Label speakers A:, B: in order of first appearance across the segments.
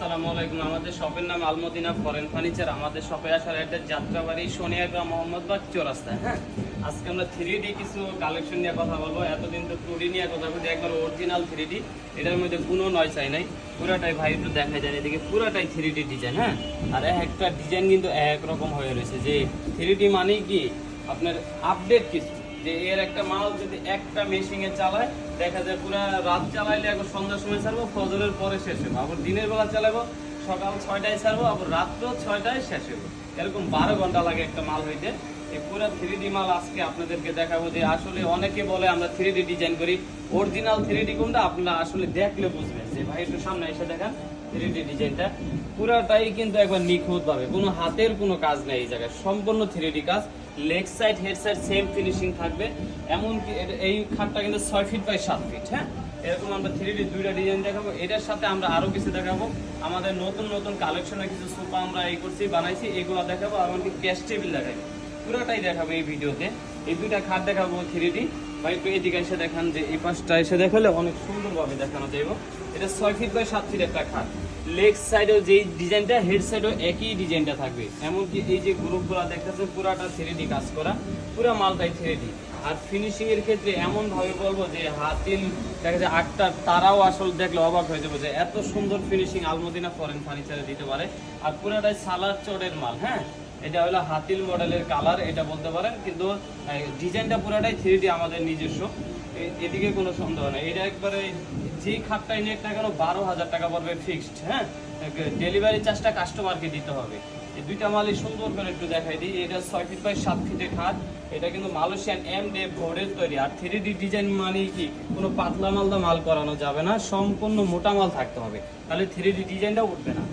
A: আসসালামু আলাইকুম। আমাদের শপের নাম আলমদিনা ফরেন ফার্নিচার। আমাদের শপে আসার একটা যাত্রাবাড়ি সোনিয়াগ্রাম মোহাম্মদবাগ চৌরাস্তায়। হ্যাঁ আজকে আমরা থ্রি ডি কিছু কালেকশন নিয়ে কথা বলব। এতদিন তো টু ডি নিয়ে কথা বলছি একবার অরিজিনাল থ্রি ডি এটার মধ্যে কোনো নয় চাই নাই। পুরাটাই ভাই একটু দেখা যায় এদিকে। পুরাটাই থ্রি ডি ডিজাইন হ্যাঁ? আর একটা ডিজাইন কিন্তু এক রকম হয়ে রয়েছে। যে থ্রি ডি মানেই কি আপনার আপডেট কিছু? যে এর একটা মাল যদি একটা মেশিনে চালায়, দেখা যায় পুরা রাত চালাইলে এখন সন্ধ্যার সময় ছাড়বো, ফজরের পরে শেষ হবে আবার দিনের বেলা চালাবো, সকাল ছয়টায় ছাড়বো, আবার রাত্র ছয়টায় শেষ হবে এরকম বারো ঘণ্টা লাগে একটা মাল হইতে। এই পুরো থ্রি ডি মাল আজকে আপনাদেরকে দেখাবো যে আসলে অনেকে বলে আমরা থ্রি ডি ডিজাইন করি। অরিজিনাল থ্রি ডি কোনটা? আপনারা আসলে দেখলে বুঝবেন। যে ভাই একটু সামনে এসে দেখান থ্রি ডি ডিজাইনটা পুরাটাই কিন্তু একবার নিখুঁত ভাবে। কোনো হাতের কোনো কাজ নেই এই জায়গায়। সম্পূর্ণ থ্রিডি কাজ। Leg side head side same finishing থাকবে। এমনকি এই খাটটা কিন্তু ছয় ফিট বাই সাত ফিট হ্যাঁ? এরকম আমরা থ্রি ডি দুইটা ডিজাইন দেখাবো। এটার সাথে আমরা আরও কিছু দেখাবো। আমাদের নতুন নতুন কালেকশনের কিছু সোফা আমরা এই করছি, বানাইছি। এগুলো দেখাবো এমনকি ক্যাশ টেবিল দেখাবো পুরোটাই দেখাবো এই ভিডিওতে। এই দুইটা খাট দেখাবো থ্রি ডি বা একটু এদিকে এসে দেখান যে এই পাশটা এসে দেখালে অনেক সুন্দরভাবে দেখানো যাইব। এটা ছয় ফিট বাই সাত ফিট একটা খাট। লেগ সাইডেও যেই ডিজাইনটা, হেড সাইডেও একই ডিজাইনটা থাকবে। এমনকি এই যে গ্রুপগুলো পুরাটা থ্রি কাজ করা মালটাই থ্রি আর ফিনিশিং এর ক্ষেত্রে বলব যে হাতিল, দেখা যায় আটটা তারাও দেখলে অবাক হয়ে যে এত সুন্দর ফিনিশিং আলমদিনা ফরেন ফার্নিচারে দিতে পারে। আর পুরাটাই সালার চটের মাল হ্যাঁ? এটা হলো হাতিল মডেলের কালার এটা বলতে পারেন, কিন্তু ডিজাইনটা পুরাটাই থ্রি আমাদের নিজস্ব। এদিকে কোনো সন্দেহ নেই। এটা একবারে যে খাটটাই নেক না কেন বারো হাজার টাকা পড়বে ফিক্সড হ্যাঁ? ডেলিভারি চার্জটা কাস্টমারকে দিতে হবে। এই দুইটা মালই সুন্দর করে একটু দেখাই দিই। এটা ছয় ফিট বাই সাত ফিটের খাট এটা কিন্তু মালয়েশিয়ান এম ডে ভোরের তৈরি। আর থ্রি ডি ডিজাইন মানে কি? কোনো পাতলা মালদা মাল করানো যাবে না। সম্পূর্ণ মোটা মাল থাকতে হবে। তাহলে থ্রি ডি ডিজাইনটা উঠবে না।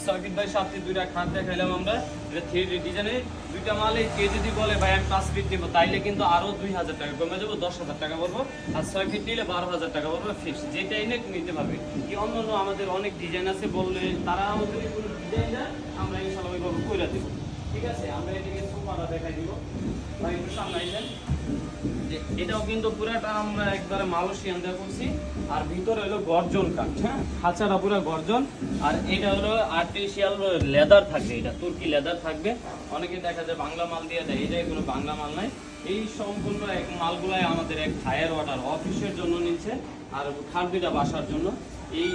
A: এই ছয় ফিট বাই সাত ফিট দুইটা খাট দেখাইলাম আমরা। এটা থ্রি ডি ডিজাইনে দুইটা মালে কে যদি বলে, ভাই, আমি পাঁচ ফিট নিবো, তাইলে কিন্তু আরও দুই হাজার টাকা কমে যাব, দশ হাজার টাকা পড়ব আর ছয় ফিট নিলে বারো হাজার টাকা পড়ব ফিক্স যেটাই নেক নিতে পারবে। কি অন্য অন্য আমাদের অনেক ডিজাইন আছে বললে তারা আমাদের কোনো ডিজাইন দেয় আমরা ইনশাল্লাহ ওইভাবে কইরা দেবো। ঠিক আছে? আমরা এদিকে সোফাটা দেখাই দিব। ভাই, একটু সামনে যে এটাও কিন্তু পুরাটা আমরা একবারে মালয়েশিয়ান দেখছি আর ভিতরে হলো গর্জন কাঠ হ্যাঁ? খাঁচাটা পুরো গর্জন। আর এটা হলো আর্টিফিশিয়াল লেদার থাকবে এটা, তুর্কি লেদার থাকবে। অনেকে দেখা যায় বাংলা মাল দিয়ে দেয়, এটাই কোনো বাংলা মাল নাই এই সম্পূর্ণ এক মালগুলাই আমাদের এক ফায়ার ওয়াটার অফিসের জন্য নিচ্ছে। আর খাট বাসার জন্য। এই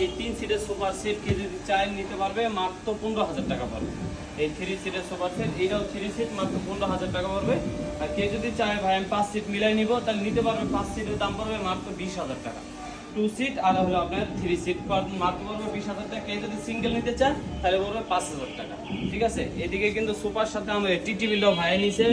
A: এই তিন সিটের সোফার সেট কে যদি চায় নিতে পারবে, মাত্র পনেরো হাজার টাকা পড়বে। এই থ্রি সিটের সোফার সেট এইটাও থ্রি সিট মাত্র পনেরো হাজার টাকা পড়বে। আর কে যদি চায়, ভাই, আমি পাঁচ সিট মিলাই নিব, তাহলে নিতে পারবে, পাঁচ সিটের দাম পড়বে মাত্র বিশ হাজার টাকা। টু সিট আর হলো আপনার থ্রি সিট মাত্র পড়বে বিশ হাজার টাকা। কে যদি সিঙ্গেল নিতে চায়, তাহলে পড়বে পাঁচ হাজার টাকা। ঠিক আছে? এদিকে কিন্তু সুপার সাথে আমরা টিটি বিলও ভাই নিছে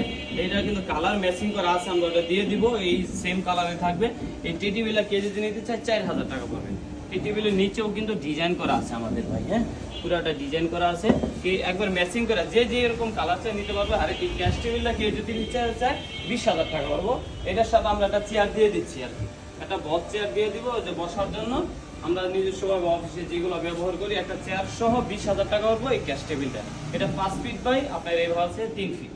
A: এটা কিন্তু কালার ম্যাচিং করা আছে, আমরা ওটা দিয়ে দিব। এই সেম কালারে থাকবে। এই টিটি বিলা কে যদি নিতে চায়, চার হাজার টাকা পড়বে। এই টেবিলের নিচেও কিন্তু ডিজাইন করা আছে আমাদের ভাই হ্যাঁ? পুরাটা ডিজাইন করা আছে। কি একবার ম্যাচিং করা, যে যে এরকম কালার চাই নিতে পারবে। আর এই ক্যাশ টেবিলটা কেউ যদি নিতে চায়, বিশ হাজার টাকা পারব এটার সাথে আমরা একটা চেয়ার দিয়ে দিচ্ছি আর কি। একটা বস চেয়ার দিয়ে দিব যে বসার জন্য। আমরা নিজস্বভাবে অফিসে যেগুলো ব্যবহার করি, একটা চেয়ার সহ বিশ হাজার টাকা করব এই ক্যাশ টেবিলটা এটা পাঁচ ফিট বাই আপনার এভাবে আছে তিন ফিট